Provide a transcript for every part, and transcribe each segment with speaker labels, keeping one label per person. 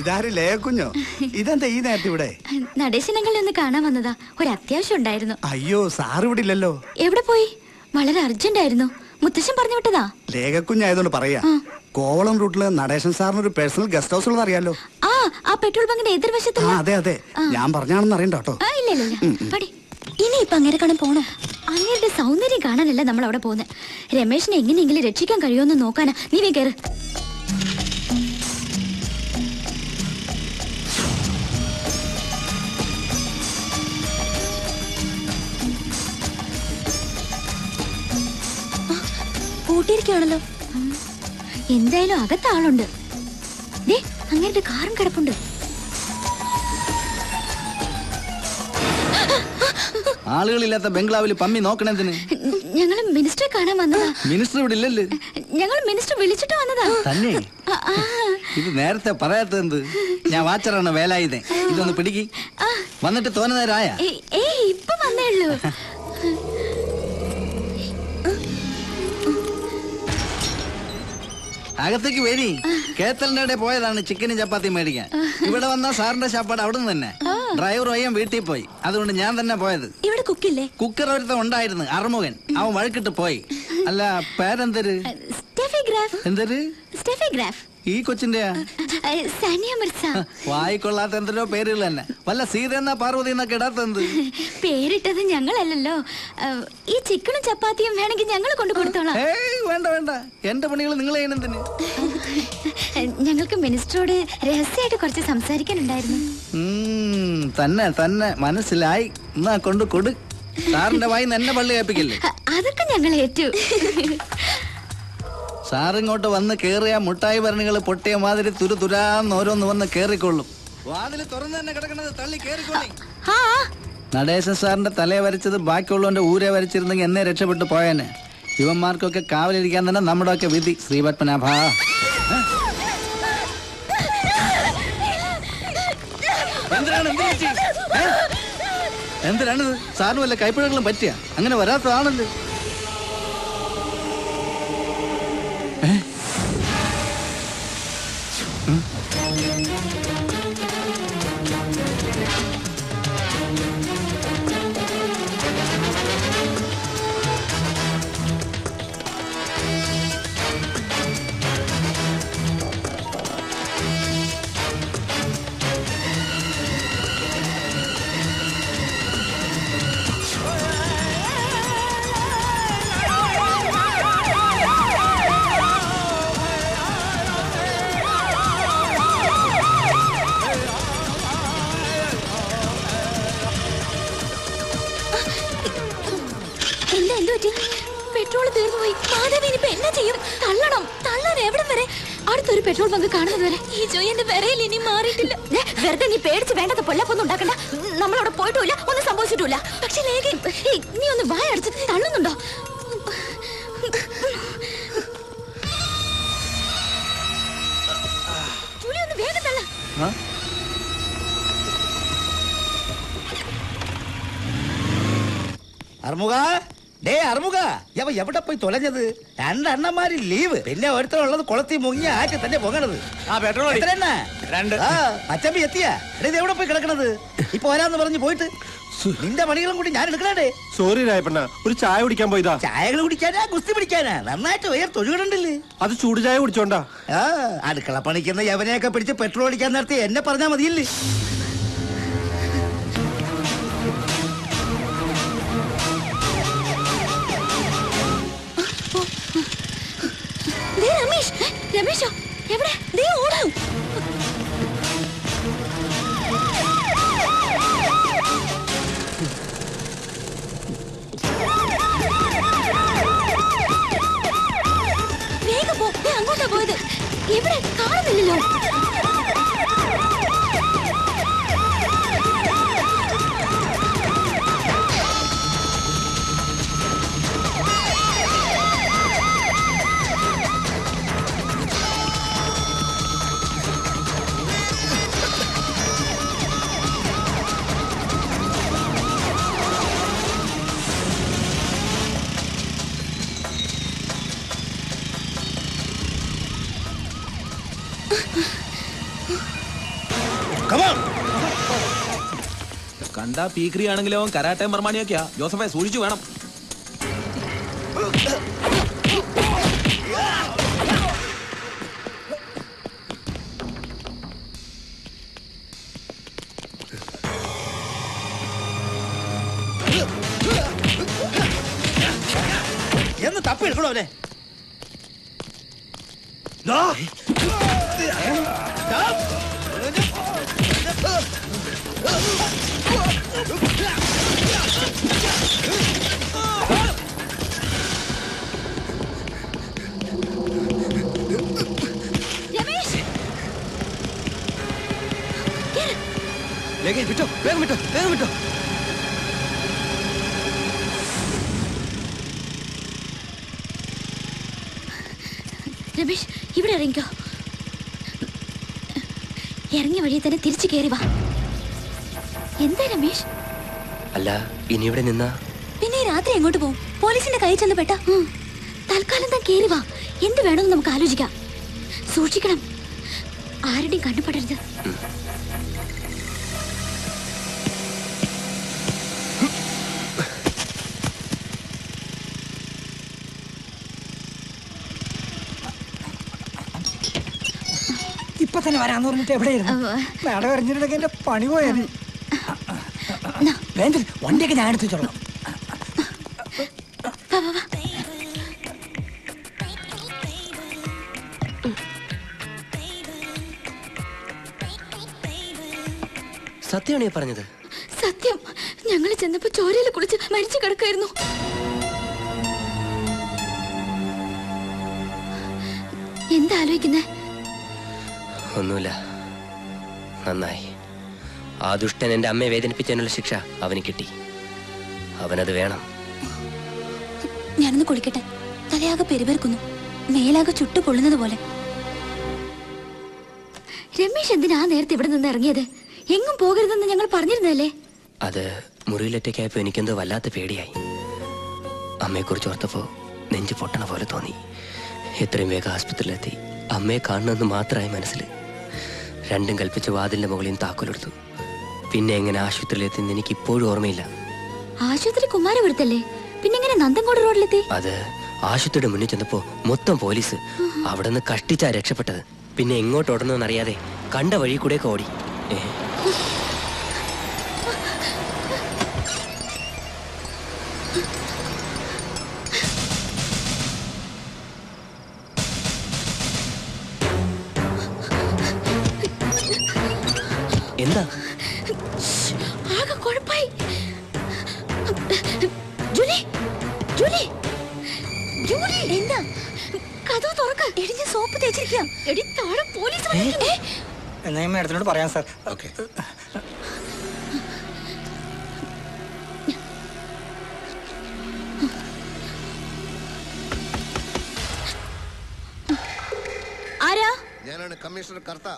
Speaker 1: ഇതാര് ലേക്കുഞ്ഞോ ഇതെന്താ ഈ നേരത്തെ ഇവിടെ?
Speaker 2: നടേശനങ്ങളെ ഒന്ന് കാണാൻ വന്നതാ. ഒരു അത്യാവശ്യം ഉണ്ടായിരുന്നു.
Speaker 1: അയ്യോ സാർ ഇവിടെ ഇല്ലല്ലോ.
Speaker 2: എവിടെ പോയി? വളരെ അർജന്റ് ആയിരുന്നു. മുത്തശ്ശൻ പറഞ്ഞു വിട്ടതാ.
Speaker 1: ലേഖക്കുഞ്ഞായതുകൊണ്ട് പറയാ. കോവളം റൂട്ടിൽ നടേശൻ സാറിന് ഒരു പേഴ്സണൽ ഗസ്റ്റ് ഹൗസ് ഉള്ളത് അറിയാലോ.
Speaker 2: ആ ആ പെട്രോൾ ബങ്കിന്റെ എതിർവശത്ത്
Speaker 1: അതെ അതെ. ഞാൻ പറഞ്ഞാണെന്ന് അറിയണ്ട കേട്ടോ.
Speaker 2: ഇനി ഇപ്പൊ അങ്ങനെ കാണാൻ പോണോ? അങ്ങേരുടെ സൗന്ദര്യം കാണാനല്ല നമ്മൾ അവിടെ പോകുന്നത് രമേശിനെ എങ്ങനെയെങ്കിലും രക്ഷിക്കാൻ കഴിയുമെന്ന് നോക്കാനാ. നീ വേ കയറ് കൂട്ടിയിരിക്കുകയാണല്ലോ എന്തായാലും അകത്ത് ആളുണ്ട്. അങ്ങനെ കാറും കിടപ്പുണ്ട്.
Speaker 3: ആളുകളില്ലാത്ത ബംഗ്ലാവിൽ പമ്മി നോക്കണതിന്
Speaker 2: ഞങ്ങൾ മിനിസ്റ്ററെ കാണാൻ വന്നതാ.
Speaker 3: മിനിസ്റ്റർ ഇവിടെ ഇല്ലല്ലേ?
Speaker 2: ഞങ്ങൾ മിനിസ്റ്റർ വിളിച്ചിട്ട് വന്നതാ.
Speaker 3: തന്നെ? ഇത് നേരത്തെ പറയാത്തത് ഞാൻ വാച്ചറാണ് വേലായുധേ ഇതൊന്ന് പിടിക്കി. വന്നിട്ട് തോന്നുന്നേരായ
Speaker 2: ഏയ് ഇപ്പൊ വന്നേ ഉള്ളൂ.
Speaker 3: അകത്തേക്ക് വരി കേത്തലിന്റെ പോയതാണ് ചിക്കനും ചപ്പാത്തി മേടിക്കാൻ. ഇവിടെ വന്ന സാറിന്റെ ചാപ്പാട് അവിടെ നിന്ന് തന്നെ ഡ്രൈവർ പയ്യൻ വീട്ടിൽ പോയി. അതുകൊണ്ട് ഞാൻ തന്നെ പോയത്.
Speaker 2: ഇവിടെ കുക്കില്ലേ?
Speaker 3: കുക്കർ ഒരുത്തം ഉണ്ടായിരുന്നു അറുമുഖൻ. അവൻ വഴക്കിട്ട് പോയി. അല്ല പേരെന്തര്? എന്തര്?
Speaker 2: സ്റ്റെഫിഗ്രാഫ്
Speaker 3: ഈ കൊച്ചിന്റെ?
Speaker 2: സാനിയ മിർസ
Speaker 3: വായിക്കൊള്ളാത്ത എന്തെല്ലോ പേരുകൾ തന്നെ. വല്ല സീത എന്നാ പാർവതി എന്നൊക്കെ ഇടാത്തെന്ത്
Speaker 2: പേരിട്ടത് ഞങ്ങളല്ലല്ലോ. ഈ ചിക്കനും ചപ്പാത്തിയും വേണമെങ്കിൽ ഞങ്ങൾ കൊണ്ടു കൊടുത്തോളാം.
Speaker 3: വേണ്ട വേണ്ട. എന്റെ പണികൾ നിങ്ങൾ ചെയ്യണെന്തിന്
Speaker 2: ഞങ്ങൾക്ക് മിനിസ്റ്ററോട് രഹസ്യമായിട്ട് കുറച്ച് സംസാരിക്കാനുണ്ടായിരുന്നു.
Speaker 3: തന്നെ തന്നെ. മനസ്സിലായി. എന്നാ കൊണ്ട് കൊടു. സാറിന്റെ വായി എന്നെ പള്ളി കേൾപ്പിക്കില്ലേ
Speaker 2: അതൊക്കെ ഞങ്ങൾ ഏറ്റു.
Speaker 3: സാറിങ്ങോട്ട് വന്ന് കേറിയ മുട്ടായി ഭരണികൾ പൊട്ടിയ മാതിരി തുരു തുരാന്ന് ഓരോന്ന് വന്ന് കേറിക്കൊള്ളും. വാതിൽ തുറന്നു തന്നെ കിടക്കണത് തള്ളി കേറിക്കൊള്ളി. നടേശൻ സാറിന്റെ തലയെ വരച്ചത് ബാക്കിയുള്ളവന്റെ ഊരെ വരച്ചിരുന്നെങ്കിൽ എന്നെ രക്ഷപ്പെട്ടു പോയേനെ. ഇവന്മാർക്കൊക്കെ കാവലിരിക്കാൻ തന്നെ നമ്മുടെ ഒക്കെ വിധി ശ്രീപത്മനാഭ. എന്തിനാണ് എന്ത് പറ്റി? ഏ? എന്തിനാണിത്? സാറിന് വല്ല കൈപ്പിഴകളും പറ്റിയ? അങ്ങനെ വരാത്തതാണല്ലോ
Speaker 2: എന്താ പെട്രോൾ ബങ്ക് കാണുന്നത് വരെ. ഈ ജോയിന്റെ വിറയിൽ ഇനി മാറിയിട്ടില്ല. വെറുതെ നീ പേടിച്ച് വേണ്ടത് പൊല്ലപ്പൊന്നും ഉണ്ടാക്കണ്ട. നമ്മളവിടെ പോയിട്ടുമില്ല ഒന്നും സംഭവിച്ചിട്ടില്ല പക്ഷെ ലേഖ നീ ഒന്ന് വായ അടിച്ച് തള്ളുന്നുണ്ടോ? ജൂലി
Speaker 4: ഡേ അറുമുഖ യവ എവിടെ പോയി തൊലഞ്ഞത്? രണ്ടെണ്ണന്മാര് ലീവ്. പിന്നെ ഒരുത്തരുള്ളത് കുളത്തി മുങ്ങി ആറ്റി തന്നെ പൊങ്ങണത്.
Speaker 1: ആ പെട്രോൾ
Speaker 4: എത്ര എണ്ണ?
Speaker 1: രണ്ട്.
Speaker 4: ആ അച്ചമ്പി എത്തിയ. ഇത് എവിടെ പോയി കിടക്കണത്? ഇപ്പൊ വരാന്ന് പറഞ്ഞു പോയിട്ട്. നിന്റെ പണികളും കൂടി ഞാൻ എടുക്കണേ
Speaker 5: സോറി രായപ്പണ്ണ ഒരു ചായ കുടിക്കാൻ പോയതാ.
Speaker 4: ചായകൾ കുടിക്കാനാ കുസ്തി പിടിക്കാനാ. നന്നായിട്ട് വയർ തൊഴുകണ്ടല്ലേ
Speaker 5: അത് ചൂട് ചായ കുടിച്ചോണ്ടാ.
Speaker 4: ആ അടുക്കള പണിക്കുന്ന യവനെയൊക്കെ പിടിച്ച് പെട്രോൾ അടിക്കാൻ നേരത്തെ എന്നെ പറഞ്ഞാ മതിയില്ലേ?
Speaker 2: രമേശ് എവിടെ? ദേ ഓടും
Speaker 6: കണ്ടാ പീക്രി ആണെങ്കിലും കരാട്ടെ മർമാണിയൊക്കെയാ ജോസഫെ സൂക്ഷിച്ചു വേണം.
Speaker 1: വേഗം വിട്ടോ വേഗം വിട്ടോ.
Speaker 2: രമേശ് ഇവിടെ ഇറങ്ങിക്കോ. ഇറങ്ങിയ വഴി തന്നെ തിരിച്ചു കയറി വാ. എന്താ രമേശ്?
Speaker 7: അല്ല ഇനി ഇവിടെ നിന്നാ?
Speaker 2: പിന്നെ ഈ രാത്രി എങ്ങോട്ട് പോകും പോലീസിന്റെ കൈ ചെന്ന് പെട്ട? തൽക്കാലം താൻ കയറി വാ. എന്ത് വേണമെന്ന് നമുക്ക് ആലോചിക്കാം. സൂക്ഷിക്കണം. ആരുടെയും കണ്ണുപെടരുത്
Speaker 8: ഇപ്പൊ തന്നെ വരാന്ന് പറഞ്ഞിട്ട് എവിടെയായിരുന്നു? മേടം എറിഞ്ഞിട്ടുണ്ടെങ്കിൽ എന്റെ പണി പോയത്. വേണ്ട വണ്ടിയൊക്കെ ഞാൻ എടുത്തു വെച്ചോളാം.
Speaker 7: സത്യമാണ് ഈ പറഞ്ഞത്?
Speaker 2: സത്യം. ഞങ്ങൾ ചെന്നപ്പോ ചോരയിൽ കുളിച്ച് മരിച്ചു കിടക്കായിരുന്നു. എന്താ ആലോചിക്കുന്നേ?
Speaker 7: ഒന്നുമില്ല. നന്നായി. ആ ദുഷ്ടൻ എന്റെ അമ്മയെ വേദനിപ്പിച്ചതിനുള്ള ശിക്ഷ അവന് കിട്ടി. അവനത് വേണം.
Speaker 2: ഞാനൊന്ന് കുളിക്കട്ടെ. തലയാകെ പെരുപേർക്കുന്നു മേലാകെ ചുട്ടു പൊള്ളുന്നത് പോലെ. രമേശ് എന്തിനാ നേരത്തെ ഇവിടെ നിന്ന് ഇറങ്ങിയത്? എങ്ങും പോകരുതെന്ന് ഞങ്ങൾ പറഞ്ഞിരുന്നല്ലേ
Speaker 7: അത് മുറിയിലൊറ്റയ്ക്കായപ്പോ എനിക്കെന്തോ വല്ലാത്ത പേടിയായി. അമ്മയെക്കുറിച്ച് ഓർത്തപ്പോ നെഞ്ചു പൊട്ടണ പോലെ തോന്നി. എത്രയും വേഗം ആസ്പത്രിയിലെത്തി. അമ്മയെ കാണണമെന്ന് മാത്രമായി മനസ്സിൽ രണ്ടും കൽപ്പിച്ച വാതിലിന്റെ മുകളിൽ താക്കോലെടുത്തു. പിന്നെ എങ്ങനെ ആശുപത്രിയിലെത്തിന്ന് എനിക്ക് ഇപ്പോഴും ഓർമ്മയില്ല.
Speaker 2: ആശുപത്രി കുമാരപുരത്തല്ലേ പിന്നെ എങ്ങനെ നന്ദൻകോട് റോഡിലെത്തി?
Speaker 7: അത് ആശുപത്രിയുടെ മുന്നിൽ ചെന്നപ്പോ മൊത്തം പോലീസ്. അവിടെ നിന്ന് കഷ്ടിച്ചാ രക്ഷപ്പെട്ടത്. പിന്നെ എങ്ങോട്ട് ഓടണമെന്നറിയാതെ കണ്ട വഴി കൂടെ ഓടി. ഏ, എന്താ?
Speaker 2: ആകെ കുഴപ്പായി. Julie Julie Julie. എന്താ? കഥവ് തുറക്ക. എടി സോപ്പ് തേച്ചിരിക്കാം. എടി താഴെ പോലീസ്
Speaker 8: എന്നാ ഞാൻ മേഡത്തിനോട് പറയാം സാർ.
Speaker 1: ഓക്കെ.
Speaker 2: ആരാ?
Speaker 1: ഞാനാണ് കമ്മീഷണർ കർത്ത.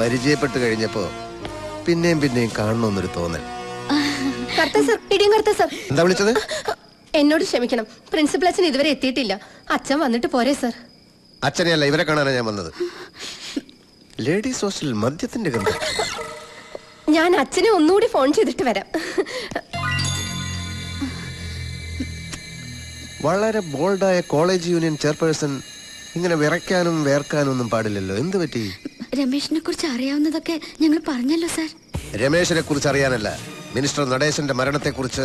Speaker 9: പരിചയപ്പെട്ട് കഴിഞ്ഞപ്പോ പിന്നെയും പിന്നെയും കാണണമെന്നൊരു തോന്നൽ.
Speaker 10: കർത്ത സർ ഇടിയും കർത്ത സർ.
Speaker 9: എന്താ വിളിച്ചത്?
Speaker 10: എന്നോട് ക്ഷമിക്കണം. പ്രിൻസിപ്പൽ അച്ഛൻ ഇതുവരെ എത്തിയിട്ടില്ല. അച്ഛൻ വന്നിട്ട് പോരെ സർ.
Speaker 9: അച്ഛനെയല്ല ഇവരെ കാണാനാണ് ഞാൻ വന്നത്. ലേഡീസ് ഹോസ്റ്റലിൽ മദ്യത്തിന്റെ ഗന്ധം.
Speaker 10: ഞാൻ അച്ഛനെ ഒന്നുകൂടി ഫോൺ ചെയ്തിട്ട് വരാം.
Speaker 9: വളരെ ബോൾഡായ കോളേജ് യൂണിയൻ ചെയർപേഴ്സൺ ഇങ്ങനെ വിറയ്ക്കാനും വേർക്കാനും ഒന്നും പാടില്ലല്ലോ. എന്ത് പറ്റി?
Speaker 2: രമേശിനെ കുറിച്ച് അറിയാവുന്നതൊക്കെ ഞങ്ങൾ പറഞ്ഞല്ലോ സാർ.
Speaker 9: രമേശിനെ കുറിച്ച് അറിയാനല്ല. മിനിസ്റ്റർ നടേശന്റെ മരണത്തെ കുറിച്ച്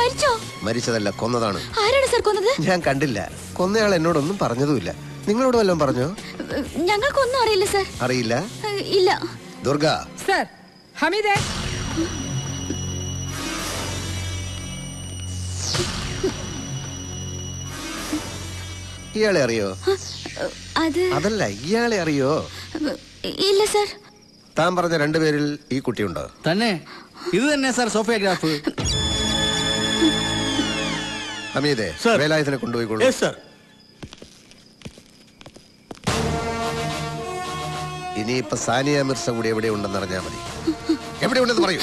Speaker 2: മരിച്ചോ?
Speaker 9: മരിച്ചതല്ല കൊന്നതാണ്.
Speaker 2: ആരാണ് സാർ കൊന്നത്?
Speaker 9: ഞാൻ കണ്ടില്ല. കൊന്നയാൾ എന്നോടൊന്നും പറഞ്ഞതുമില്ല. നിങ്ങളോട് വല്ലതും പറഞ്ഞോ?
Speaker 2: ഞങ്ങൾക്കൊന്നും അറിയില്ല സാർ.
Speaker 9: അറിയില്ല?
Speaker 2: ഇല്ല.
Speaker 9: ദുർഗ.
Speaker 8: സാർ ഹമീദേ.
Speaker 9: ഇയാളെ അറിയോ?
Speaker 2: അത്
Speaker 9: അതല്ല ഇയാളെ അറിയോ?
Speaker 2: ഇല്ല സർ.
Speaker 9: താൻ പറഞ്ഞ രണ്ടുപേരിൽ ഈ കുട്ടിയുണ്ടോ
Speaker 3: തന്നെ? ഇത് തന്നെ സർ സോഫിയോഗ്രാഫ്
Speaker 9: അമീതെ
Speaker 5: Sir.
Speaker 9: വേലായുധനെ കൊണ്ടുപോയിക്കോളൂ.
Speaker 5: Yes sir.
Speaker 9: ഇനിയിപ്പൊ സാനിയ മിർസ കൂടി എവിടെ ഉണ്ടെന്ന് അറിഞ്ഞാൽ മതി. എവിടെ ഉണ്ടെന്ന് പറയൂ.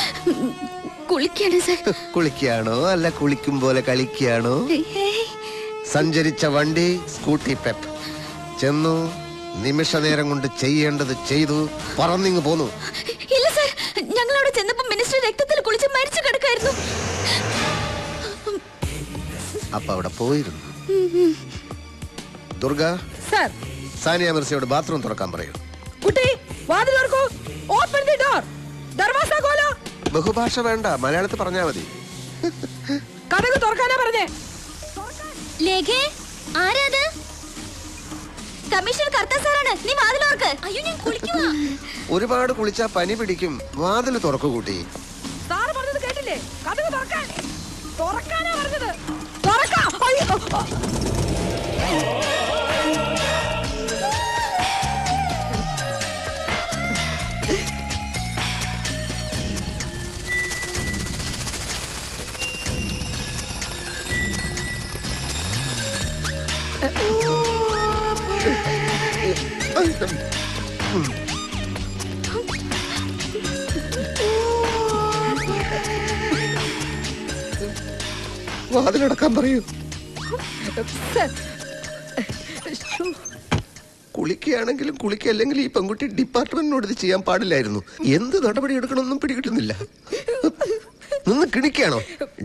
Speaker 2: കുളിക്കാണ് സർ.
Speaker 9: അല്ല കുളിക്കും പോലെ കളിക്കാണോ?
Speaker 2: ഏയ്,
Speaker 9: സഞ്ചരിച്ച വണ്ടി സ്കൂട്ടി പെപ്പ്. ചെന്നു നിമിഷ നേരം കൊണ്ട് ചെയ്യേണ്ടത് ചെയ്തു പറന്നിങ് പോന്നു.
Speaker 2: ഇല്ല സർ. ഞങ്ങൾ അവിടെ ചെന്നപ്പോ മിനിസ്റ്റർ രക്തത്തിൽ കുളിച്ച് മരിച്ചു കിടക്കായിരുന്നു.
Speaker 9: അപ്പൊ അവിടെ പോയിരുന്നു. ദുർഗ
Speaker 8: സർ.
Speaker 9: സാനിയ മിർസയോട് ബാത്റൂം തുറക്കാൻ പറയൂ.
Speaker 8: കുട്ടി വാതിൽ തുറക്കൂ. ഓപ്പൺ ദി ഡോർ ദർവാസ കോല.
Speaker 9: ബഹുഭാഷ വേണ്ട മലയാളത്തിൽ പറഞ്ഞാ മതി.
Speaker 8: കഥക് തുറക്കാനാ പറഞ്ഞേ.
Speaker 2: ലേഖേ ആരാ അത് കമ്മീഷണർ കർത്ത സാറാണ്. നീ വാതിലോർക്ക് അയ്യോ ഞാൻ കുളിക്കുവാ.
Speaker 9: ഒരുപാട് കുളിച്ചാ പനി പിടിക്കും. വാതിൽ തുറക്കു കൂട്ടി.
Speaker 8: സാറ് പറഞ്ഞത് കേട്ടില്ലേ? കഥക് തുറക്കാൻ. തുറക്കാനാ പറഞ്ഞത്. തുറക്കാം.
Speaker 9: വാതിലടക്കാൻ പറയൂ. കുളിക്കുകയാണെങ്കിലും കുളിക്കല്ലെങ്കിൽ ഈ പെൺകുട്ടി ഡിപ്പാർട്ട്മെന്റിനോട് ഇത് ചെയ്യാൻ പാടില്ലായിരുന്നു. എന്ത് നടപടി എടുക്കണമെന്നും പിടികിട്ടുന്നില്ല. നിന്ന് കിണിക്കുകയാണോ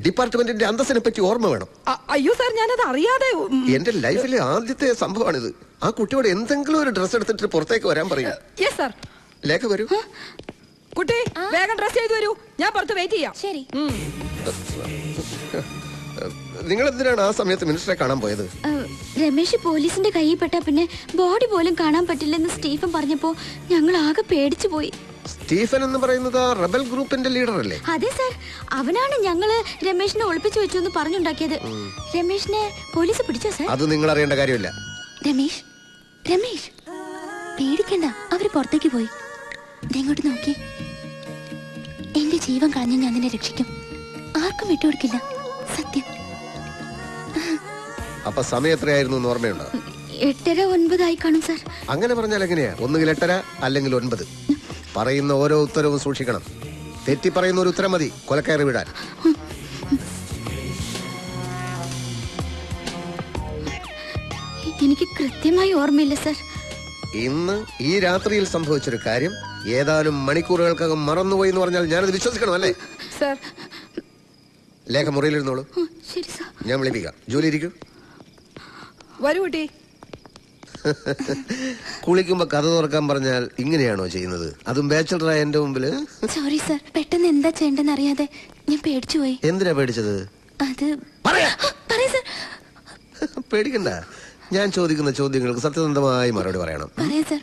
Speaker 9: ഡിപ്പാർട്ട്മെന്റിന്റെ അന്തസ്സിനെ പറ്റി ഓർമ്മ വേണം.
Speaker 8: അ- അയ്യോ സാർ ഞാനത് അറിയാതെ ഉം,
Speaker 9: എന്റെ ലൈഫിലെ ആദ്യത്തെ സംഭവമാണിത്. ആ കുട്ടിയോട് എന്തെങ്കിലും ഒരു ഡ്രസ് എടുത്തിട്ട് പുറത്തേക്ക് വരാൻ പറയും
Speaker 8: യെസ് സാർ.
Speaker 9: ലേഖ വരൂ.
Speaker 8: കുട്ടി വേഗം ഡ്രസ് ചെയ്തു വരൂ. ഞാൻ പുറത്ത് വെയിറ്റ് ചെയ്യാം.
Speaker 2: ശരി.
Speaker 9: നിങ്ങൾ എന്തിനാണ് ആ സമയത്ത് മിനിസ്റ്ററെ കാണാൻ പോയത്?
Speaker 2: ഏഹ്, രമേശ് പോലീസിന്റെ കയ്യിൽ പെട്ടാ പിന്നെ ബോഡി പോലും കാണാൻ പറ്റില്ലെന്ന് സ്റ്റീഫൻ പറഞ്ഞപ്പോ ഞങ്ങൾ ആകെ പേടിച്ചു പോയി.
Speaker 9: സ്റ്റീഫൻ എന്ന് പറയുന്നത് റബൽ ഗ്രൂപ്പിന്റെ ലീഡർ അല്ലേ
Speaker 2: അതെ സർ. അവനാണ് ഞങ്ങൾ രമേശിനെ ഒളിപ്പിച്ചു വെച്ചു എന്ന് പറഞ്ഞുണ്ടാക്കിയത് രമേശിനെ പോലീസ് പിടിച്ചോ സർ?
Speaker 9: അത് നിങ്ങൾ അറിയേണ്ട കാര്യമില്ല.
Speaker 2: രമേശ് രമേശ് പേടിക്കണ്ട അവർ പുറത്തേക്ക് പോയി. ഇങ്ങോട്ട് നോക്കി. എന്റെ ജീവൻ കളഞ്ഞ് ഞാൻ നിന്നെ രക്ഷിക്കും. ആർക്കും വിട്ടുകൊടുക്കില്ല. സത്യം.
Speaker 9: അപ്പൊ സമയം എത്രയായിരുന്നു ഓർമ്മയുണ്ടോ?
Speaker 2: എട്ടര ഒൻപതായി കാണും സർ.
Speaker 9: അങ്ങനെ പറഞ്ഞാൽ എങ്ങനെയാ? ഒന്നുകിൽ എട്ടര അല്ലെങ്കിൽ ഒൻപത്. പറയുന്ന ഓരോ ഉത്തരവും സൂക്ഷിക്കണം. തെറ്റി പറയുന്ന ഒരു ഉത്തരം മതി. കൊലക്കയറി വിടാൻ.
Speaker 2: എനിക്ക് കൃത്യമായി ഓർമ്മയില്ല സർ.
Speaker 9: ഇന്ന് ഈ രാത്രിയിൽ സംഭവിച്ചൊരു കാര്യം ഏതാനും മണിക്കൂറുകൾക്കകം മറന്നുപോയി എന്ന് പറഞ്ഞാൽ ഞാനത് വിശ്വസിക്കണം അല്ലേ?
Speaker 8: സർ.
Speaker 9: ലേഖ മുറിയിലിരുന്നോളൂ.
Speaker 2: ശരി സർ.
Speaker 9: ഞാൻ വിളിപ്പിക്കാം. ജോലി ഇരിക്കും.
Speaker 8: വരൂ കുട്ടി.
Speaker 9: കുളിക്കുമ്പോ കഥ തുറക്കാൻ പറഞ്ഞാൽ ഇങ്ങനെയാണോ ചെയ്യുന്നത്? അതും ബാച്ചലറായ എന്റെ മുമ്പിൽ?
Speaker 2: സോറി സർ പെട്ടെന്ന് എന്താ ചെയ്യണ്ടെന്ന് അറിയാതെ ഞാൻ പേടിച്ചു പോയി.
Speaker 9: എന്തിനാ പേടിച്ചത്?
Speaker 2: അത്
Speaker 9: പറയാ.
Speaker 2: പറയ സർ.
Speaker 9: പേടിക്കണ്ട. ഞാൻ ചോദിക്കുന്ന ചോദ്യങ്ങൾക്ക് സത്യസന്ധമായി മറുപടി പറയണം.
Speaker 2: പറയാ സർ.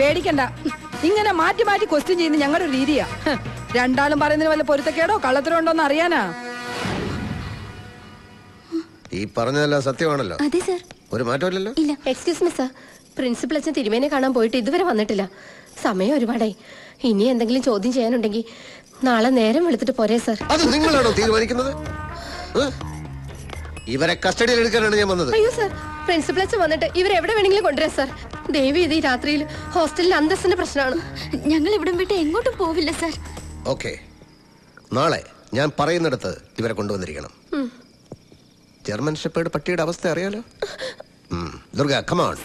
Speaker 8: പേടിക്കണ്ട. ഇങ്ങനെ മാറ്റി മാറ്റി ക്വസ്റ്റ്യൻ ചെയ്യുന്ന ഞങ്ങളുടെ രീതിയാ. രണ്ടാളും പറയുന്നതിന് വല്ല പൊരുത്തക്കേടോ? കള്ളത്തരോ ഉണ്ടോന്ന് അറിയാനാ?
Speaker 9: ഈ പറഞ്ഞതെല്ലാം സത്യമാണല്ലോ.
Speaker 2: അതെ സർ.
Speaker 9: ഒരു മാറ്റമില്ലല്ലോ?
Speaker 2: ഇല്ല.
Speaker 10: എക്സ്ക്യൂസ് മി സർ പ്രിൻസിപ്പൽ അച്ഛൻ തിരുമേനെ കാണാൻ പോയിട്ട് ഇതുവരെ വന്നിട്ടില്ല. സമയം ഒരുപാടായി. ഇനി എന്തെങ്കിലും ചോദ്യം ചെയ്യാനുണ്ടെങ്കിൽ നാളെ നേരം വിളിച്ചിട്ട് പോരേ സർ
Speaker 9: അത് നിങ്ങളാണോ തീരുമാനിക്കുന്നത്? ഏ? ഇവരെ കസ്റ്റഡിയിൽ എടുക്കാനാണ് ഞാൻ വന്നത്.
Speaker 10: അയ്യോ സർ പ്രിൻസിപ്പൽ അച്ഛൻ വന്നിട്ട് ഇവരെവിടെ വേണമെങ്കിലും കൊണ്ടുവരാം സർ ദേവി ഇത് ഈ രാത്രിയിൽ ഹോസ്റ്റലിൽ അന്തസ്സിന്റെ പ്രശ്നമാണ്.
Speaker 2: ഞങ്ങൾ ഇവിടം വിട്ട് എങ്ങോട്ടും പോവില്ല സർ
Speaker 9: ഓക്കെ. നാളെ ഞാൻ പറയുന്നിടത്ത് ഇവരെ കൊണ്ടുവന്നിരിക്കണം. ജർമ്മൻ ഷെപ്പേഡ് പട്ടിയുടെ അവസ്ഥ അറിയാലോ. ദുർഗ കമാൺ